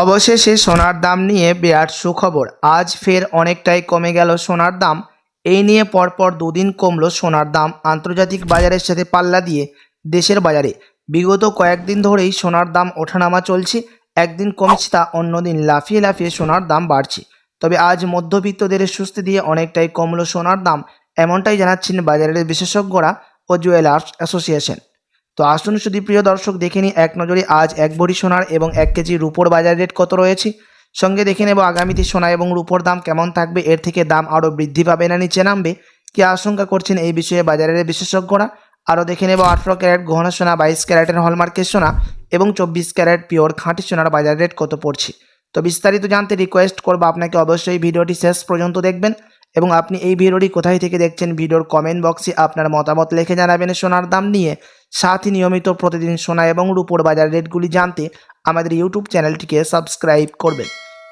অবশেষে সোনার দাম নিয়ে বিরাট সুখবর। আজ ফের অনেকটাই কমে গেল সোনার দাম। এই নিয়ে পরপর দুদিন কমল সোনার দাম আন্তর্জাতিক বাজারের সাথে পাল্লা দিয়ে দেশের বাজারে। বিগত কয়েকদিন ধরেই সোনার দাম ওঠানামা চলছে। একদিন কমছে তা অন্যদিন লাফিয়ে লাফিয়ে সোনার দাম বাড়ছে। তবে আজ মধ্যবিত্তদের সুস্থি দিয়ে অনেকটাই কমল সোনার দাম, এমনটাই জানাচ্ছেন বাজারের বিশেষজ্ঞরা ও জুয়েলার্স অ্যাসোসিয়েশন। তো আসুন শুধু প্রিয় দর্শক, দেখে নিই এক নজরে আজ এক ভরি সোনার এবং এক কেজি রুপোর বাজার রেট কত রয়েছে। সঙ্গে দেখে নেব আগামীতে সোনা এবং রুপোর দাম কেমন থাকবে, এর থেকে দাম আরও বৃদ্ধি পাবে না নিচে নামবে। কি আশঙ্কা করছেন এই বিষয়ে বাজারের বিশেষজ্ঞরা? আরও দেখে নেব আঠেরো ক্যারেট গহনা সোনা, বাইশ ক্যারেটের হলমার্কের সোনা এবং চব্বিশ ক্যারেট পিওর খাঁটি সোনার বাজার রেট কত পড়ছে। তো বিস্তারিত জানতে রিকোয়েস্ট করব, আপনাকে অবশ্যই ভিডিওটি শেষ পর্যন্ত দেখবেন। এবং আপনি এই ভিডিওটি কোথায় থেকে দেখছেন ভিডিওর কমেন্ট বক্সে আপনার মতামত লিখে জানাবেন। সোনার দাম নিয়ে সাথে নিয়মিত প্রতিদিন সোনা এবং রূপোর বাজার রেটগুলি জানতে আমাদের ইউটিউব চ্যানেলটিকে সাবস্ক্রাইব করবেন।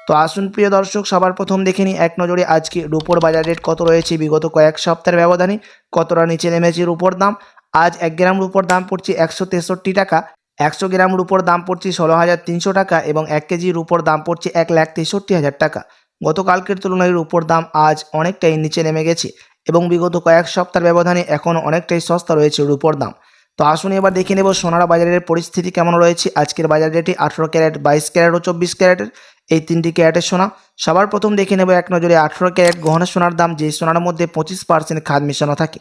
তো আসুন প্রিয় দর্শক, সবার প্রথম দেখে নিই এক নজরে আজকে রূপোর বাজার রেট কত রয়েছে বিগত কয়েক সপ্তাহের ব্যবধানে, কতটা নিচে নেমেছে রূপোর দাম? আজ এক গ্রাম রূপোর দাম পড়ছে একশো তেষট্টি টাকা, একশো গ্রাম রূপোর দাম পড়ছে ষোলো হাজার তিনশো টাকা এবং এক কেজি রূপোর দাম পড়ছে এক লাখ তেষট্টি হাজার টাকা। গতকালকের তুলনায় রূপোর দাম আজ অনেকটাই নিচে নেমে গেছে এবং বিগত কয়েক সপ্তাহের ব্যবধানে এখন অনেকটাই সস্তা রয়েছে রূপোর দাম। তো আসুন এবার দেখে নেব সোনার বাজারের পরিস্থিতি কেমন রয়েছে। আজকের বাজার রেটে আঠেরো ক্যারেট, বাইশ ক্যারেট ও চব্বিশ ক্যারেটের। এই তিনটি ক্যারেটের সোনা। সবার প্রথম দেখে নেব এক নজরে আঠেরো ক্যারেট গহনা সোনার দাম, যে সোনার মধ্যে পঁচিশ পার্সেন্ট খাদ মেশানো থাকে।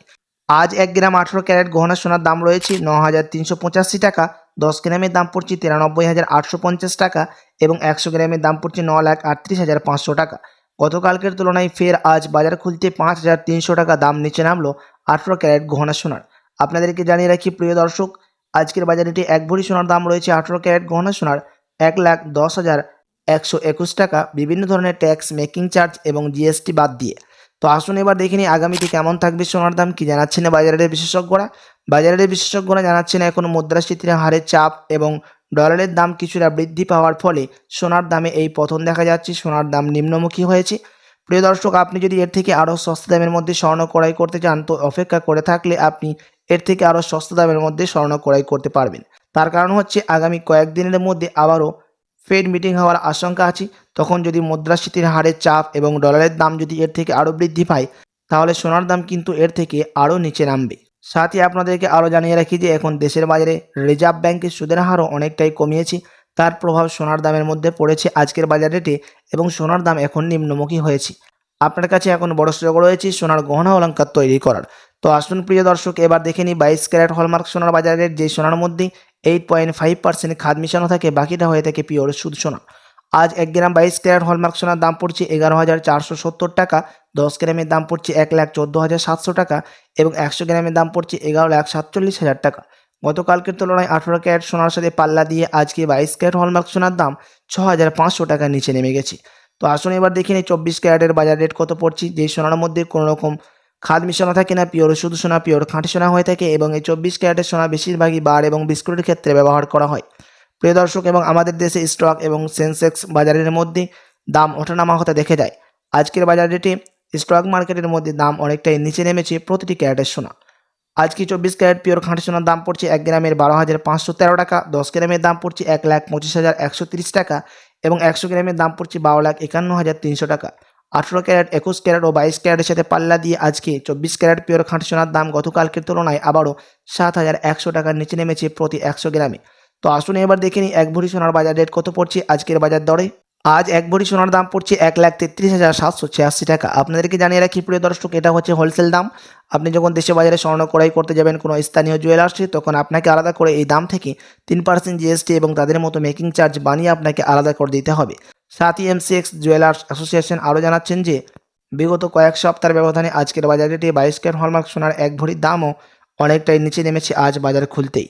আজ এক গ্রাম আঠেরো ক্যারেট গহনা সোনার দাম রয়েছে ন হাজার তিনশো পঁচাশি টাকা। দশ গ্রামের দাম পড়ছে তিরানব্বই হাজার আটশো পঞ্চাশ টাকা এবং একশো গ্রামের দাম পড়ছে ন লাখ আটত্রিশ হাজার পাঁচশো টাকা। গতকালকের তুলনায় ফের আজ বাজার খুলতে পাঁচ হাজার তিনশো টাকা দাম নিচে নামলো আঠেরো ক্যারেট গহনা সোনার। আপনাদেরকে জানিয়ে রাখি, প্রিয় দর্শক, আজকের বাজারে এটি এক ভরি সোনার দাম রয়েছে আঠেরো ক্যারেট গহনা সোনার, এক লাখ দশ হাজার একশো একুশ টাকা। বিভিন্ন ধরনের ট্যাক্স, মেকিং চার্জ এবং জিএসটি বাদ দিয়ে তো আসুন এবার দেখে নিই আগামীতে কেমন থাকবে সোনার দাম, কি জানাচ্ছেন বাজারের বিশেষজ্ঞরা? বাজারের বিশেষজ্ঞরা জানাচ্ছেন এখন মুদ্রাস্ফীতির হারের চাপ এবং ডলারের দাম কিছুটা বৃদ্ধি পাওয়ার ফলে সোনার দামে এই পতন দেখা যাচ্ছে, সোনার দাম নিম্নমুখী হয়েছে। প্রিয় দর্শক, আপনি যদি এর থেকে আরও সস্তা দামের মধ্যে স্বর্ণ ক্রয় করতে চান, তো অপেক্ষা করে থাকলে আপনি এর থেকে আরও সস্তা দামের মধ্যে স্বর্ণ ক্রয় করতে পারবেন। তার কারণ হচ্ছে আগামী কয়েকদিনের মধ্যে আবারও ফেড মিটিং হওয়ার আশঙ্কা আছে। তখন যদি মুদ্রাস্ফীতির হারের চাপ এবং ডলারের দাম যদি এর থেকে আরও বৃদ্ধি পায়, তাহলে সোনার দাম কিন্তু এর থেকে আরও নিচে নামবে। সাথে আপনাদেরকে আরও জানিয়ে রাখি যে, এখন দেশের বাজারে রিজার্ভ ব্যাংকের সুদের হারও অনেকটাই কমিয়েছে। তার প্রভাব সোনার দামের মধ্যে পড়েছে আজকের বাজার রেটে এবং সোনার দাম এখন নিম্নমুখী হয়েছে। আপনার কাছে এখন বড় সুযোগ রয়েছে সোনার গহনা অলঙ্কার তৈরি করার। তো আসুন প্রিয় দর্শক, এবার দেখে নিই বাইশ ক্যারেট হলমার্ক সোনার বাজার রেট যে সোনার মধ্যে এইট পয়েন্ট ফাইভ পার্সেন্ট খাদ মিশানো থাকে, বাকিটা হয়ে থাকে পিওর সুদ সোনা। আজ এক গ্রাম বাইশ ক্যারেট হলমার্ক সোনার দাম পড়ছে এগারো হাজার চারশো সত্তর টাকা, দশ গ্রামের দাম পড়ছে এক লাখ চোদ্দ হাজার সাতশো টাকা এবং একশো গ্রামের দাম পড়ছে এগারো লাখ সাতচল্লিশ হাজার টাকা। গতকালকের তুলনায় আঠেরো ক্যারেট সোনার সাথে পাল্লা দিয়ে আজকে বাইশ ক্যারেট হলমার্ক সোনার দাম ছ হাজার পাঁচশো টাকা নিচে নেমে গেছে। তো আসুন এবার দেখে নিই চব্বিশ ক্যারেটের বাজার রেট কত পড়ছে, যেই সোনার মধ্যে কোনো রকম খাদ মিশানো থাকে না, পিওর শুধু সোনা, পিওর খাঁটি সোনা হয়ে থাকে এবং এই চব্বিশ ক্যারেটের সোনা বেশিরভাগই বার এবং বিস্কুটের ক্ষেত্রে ব্যবহার করা হয়। প্রিয় দর্শক, এবং আমাদের দেশে স্টক এবং সেন্সেক্স বাজারের মধ্যে দাম ওঠানামা হতে দেখে যায়। আজকের বাজার রেটে স্টক মার্কেটের মধ্যে দাম অনেকটাই নিচে নেমেছে প্রতিটি ক্যারেটের সোনা। আজকে চব্বিশ ক্যারেট পিওর খাঁটি সোনার দাম পড়ছে এক গ্রামের বারো হাজার পাঁচশো তেরো টাকা, দশ গ্রামের দাম পড়ছে এক লাখ পঁচিশ হাজার একশো তিরিশ টাকা এবং একশো গ্রামের দাম পড়ছে বারো লাখ একান্ন হাজার তিনশো টাকা। আঠেরো ক্যারেট, একুশ ক্যারেট ও বাইশ ক্যারেটের সাথে পাল্লা দিয়ে আজকে চব্বিশ ক্যারেট পিওর খাঁটি সোনার দাম গতকালকের তুলনায় আবারও সাত হাজার একশো টাকার নিচে নেমেছে প্রতি একশো গ্রামে। তো আসুন এবার দেখে নিই এক ভরি সোনার বাজার রেট কত পড়ছে আজকের বাজার দরে। আজ এক ভরি সোনার দাম পড়ছে এক লাখ তেত্রিশ হাজার সাতশো ছিয়াশি টাকা। আপনাদেরকে জানিয়ে রাখি, প্রিয় দর্শক, এটা হচ্ছে হোলসেল দাম। আপনি যখন দেশে বাজারে স্বর্ণ ক্রয় করতে যাবেন কোনো স্থানীয় জুয়েলার্সে তখন আপনাকে আলাদা করে এই দাম থেকে তিন পার্সেন্ট জিএসটি এবং তাদের মতো মেকিং চার্জ বানিয়ে আপনাকে আলাদা করে দিতে হবে। সাথী এমসিএক্স জুয়েলার্স অ্যাসোসিয়েশন আরও জানাচ্ছেন যে, বিগত কয়েক সপ্তাহের ব্যবধানে আজকের বাজার রেটে বাইশ ক্যারেট হলমার্ক সোনার এক ভরির দামও অনেকটাই নিচে নেমেছে আজ বাজার খুলতেই।